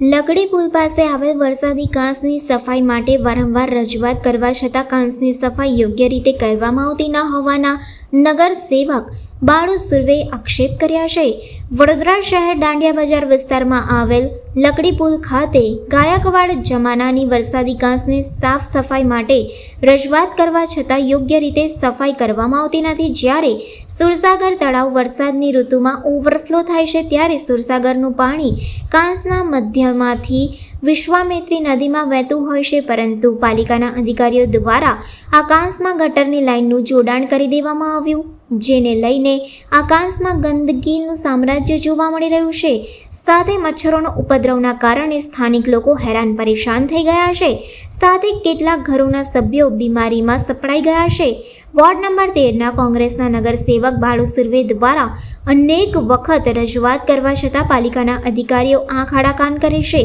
લકડી પુલ પાસે આવેલ વરસાદી કાંસની સફાઈ માટે વારંવાર રજૂઆત કરવા છતાં કાંસની સફાઈ યોગ્ય રીતે કરવામાં આવતી ન હોવાના નગર સેવક બાળુ સુર્વે આક્ષેપ કર્યા છે. વડોદરા શહેર દાંડિયા બજાર વિસ્તારમાં આવેલ લકડી પુલ ખાતે ગાયકવાડ જમાનાની વરસાદી કાંસની સાફ સફાઈ માટે રજૂઆત કરવા છતાં યોગ્ય રીતે સફાઈ કરવામાં આવતી નથી. જ્યારે સુરસાગર તળાવ વરસાદની ઋતુમાં ઓવરફ્લો થાય છે, ત્યારે સુરસાગરનું પાણી કાંસના મધ્યમાંથી વિશ્વામિત્રી નદીમાં વહેતું હોય છે, પરંતુ પાલિકાના અધિકારીઓ દ્વારા આ કાંસમાં ગટરની લાઇનનું જોડાણ કરી દેવામાં આવ્યું. જેને લઈને આકાશમાં ગંદકીનું સામ્રાજ્ય જોવા મળી રહ્યું છે. સાથે મચ્છરોનો ઉપદ્રવના કારણે સ્થાનિક લોકો હેરાન પરેશાન થઈ ગયા છે. સાથે કેટલાક ઘરોના સભ્યો બીમારીમાં સપડાઈ ગયા છે. વોર્ડ નંબર તેરના કોંગ્રેસના નગરસેવક બાળુ સુર્વે દ્વારા અનેક વખત રજૂઆત કરવા છતાં પાલિકાના અધિકારીઓ આંખ આડાકાન કરે છે.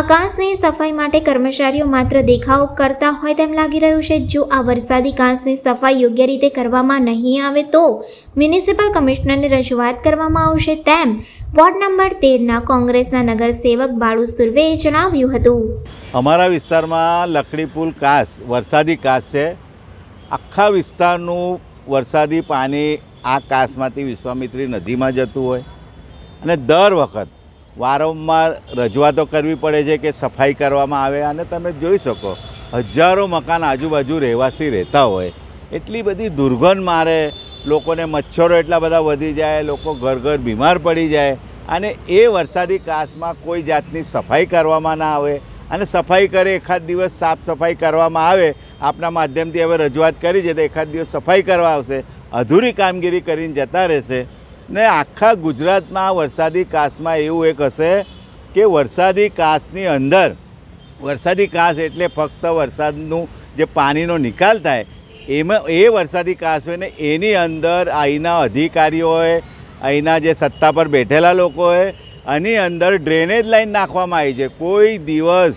આકાશની સફાઈ માટે કર્મચારીઓ માત્ર દેખાવ કરતા હોય તેમ લાગી રહ્યું છે. જો આ વરસાદી કાંસની સફાઈ યોગ્ય રીતે કરવામાં નહીં આવે તો મ્યુનિસિપલ કમિશનરને રજૂઆત કરવામાં આવશે તેમ વોર્ડ નંબર તેરના કોંગ્રેસના નગરસેવક બાળુ સુર્વેએ જણાવ્યું હતું. અમારા વિસ્તારમાં લકડી પુલ કાસ, વરસાદી કાસ છે. આખા વિસ્તારનું વરસાદી પાણી આ કાસમાંથી વિશ્વામિત્રી નદીમાં જતું હોય. અને દર વખત વારંવાર રજૂઆતો કરવી પડે છે કે સફાઈ કરવામાં આવે. અને તમે જોઈ શકો, હજારો મકાન આજુબાજુ રહેવાસી રહેતા હોય. એટલી બધી દુર્ગંધ મારે, લોકોને મચ્છરો એટલા બધા વધી જાય, લોકો ઘર ઘર બીમાર પડી જાય. અને એ વરસાદી કાસમાં કોઈ જાતની સફાઈ કરવામાં ના આવે. અને સફાઈ કરે એખાદ દિવસ સાફ સફાઈ કરવામાં આવે, આપના માધ્યમથી હવે રજૂઆત કરી છે તો એખાદ દિવસ સફાઈ કરવા આવશે, અધૂરી કામગીરી કરીને જતા રહેશે. ને આખા ગુજરાતમાં વરસાદી કાસમાં એવું એક હશે કે વરસાદી કાસની અંદર, વરસાદી કાસ એટલે ફક્ત વરસાદનું જે પાણીનો નિકાલ થાય, એમાં એ વરસાદી કાસ હોય ને એની અંદર અહીંના અધિકારીઓએ અહીંના જે સત્તા પર બેઠેલા લોકોએ આની અંદર ડ્રેનેજ લાઈન નાખવામાં આવી છે. કોઈ દિવસ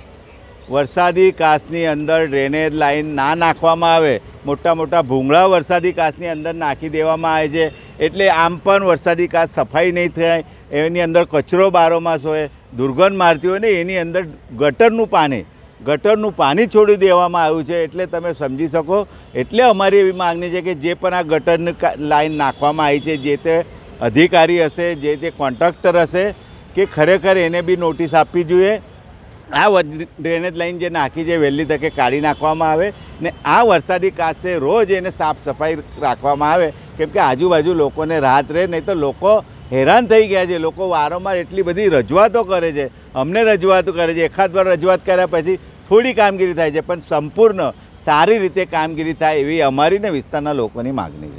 વરસાદી કાચની અંદર ડ્રેનેજ લાઈન ના નાખવામાં આવે. મોટા મોટા ભૂંગળા વરસાદી કાચની અંદર નાખી દેવામાં આવે છે. એટલે આમ પણ વરસાદી કાચ સફાઈ નહીં થાય. એની અંદર કચરો બારોમાસ હોય દુર્ગંધ મારતી હોય ને એની અંદર ગટરનું પાણી. ગટરનું પાણી છોડી દેવામાં આવ્યું છે. એટલે તમે સમજી શકો. એટલે અમારી એવી માગણી છે કે જે પણ આ ગટરની લાઇન નાખવામાં આવી છે, જે તે અધિકારી હશે, જે તે કોન્ટ્રાક્ટર હશે કે ખરેખર એને બી નોટિસ આપવી જોઈએ. આ ડ્રેનેજ લાઈન જે નાખી છે વહેલી તકે કાઢી નાખવામાં આવે ને આ વરસાદી કાચે રોજ એને સાફ સફાઈ રાખવામાં આવે. કેમ કે આજુબાજુ લોકોને રાહત રહે, નહીં તો લોકો હેરાન થઈ ગયા છે. લોકો વારંવાર એટલી બધી રજૂઆતો કરે છે. અમને રજૂઆતો કરે છે. એકાદ વાર રજૂઆત કર્યા પછી થોડી કામગીરી થાય છે. પણ સંપૂર્ણ સારી રીતે કામગીરી થાય એવી અમારી ને વિસ્તારના લોકોની માગણી છે.